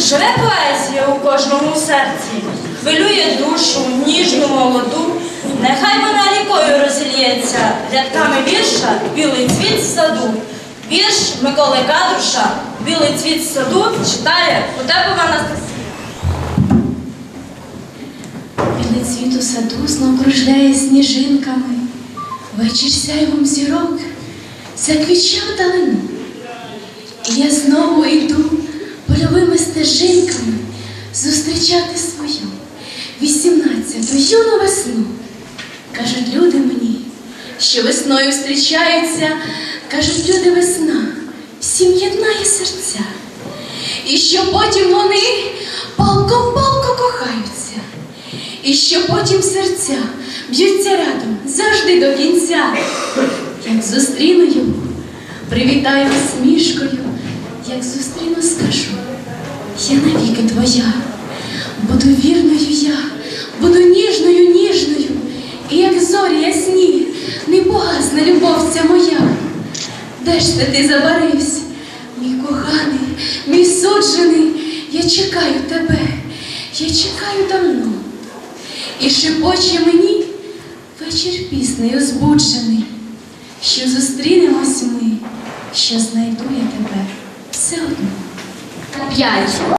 Живе поезія у кожному серці, хвилює душу, ніжну молоду. Нехай вона рікою розілється, рядками вірша білий цвіт в саду. Вірш Миколи Кадруша, білий цвіт в саду читає Утепова Анастасія. Білий цвіт у саду знов кружляє сніжинками, вечір сяйвом зірок заквічав далину. І я знову йду польовими стежинками зустрічати свою вісімнадцяту юну весну. Кажуть люди мені, що весною зустрічаються, кажуть люди весна, всім єднає серця. І що потім вони палко-палко кохаються. І що потім серця б'ються рядом завжди до кінця. Як зустріну його, привітаю усмішкою, я навіки твоя, буду вірною я, буду ніжною, ніжною, і як зорі ясні, не погасне любов ця моя. Де ж ти забарився, мій коханий, мій суджений, я чекаю тебе, я чекаю давно. І шепоче мені вечір пісний озбуджений, що зустрінемось ми, що знайду я тебе все одно. П'ять.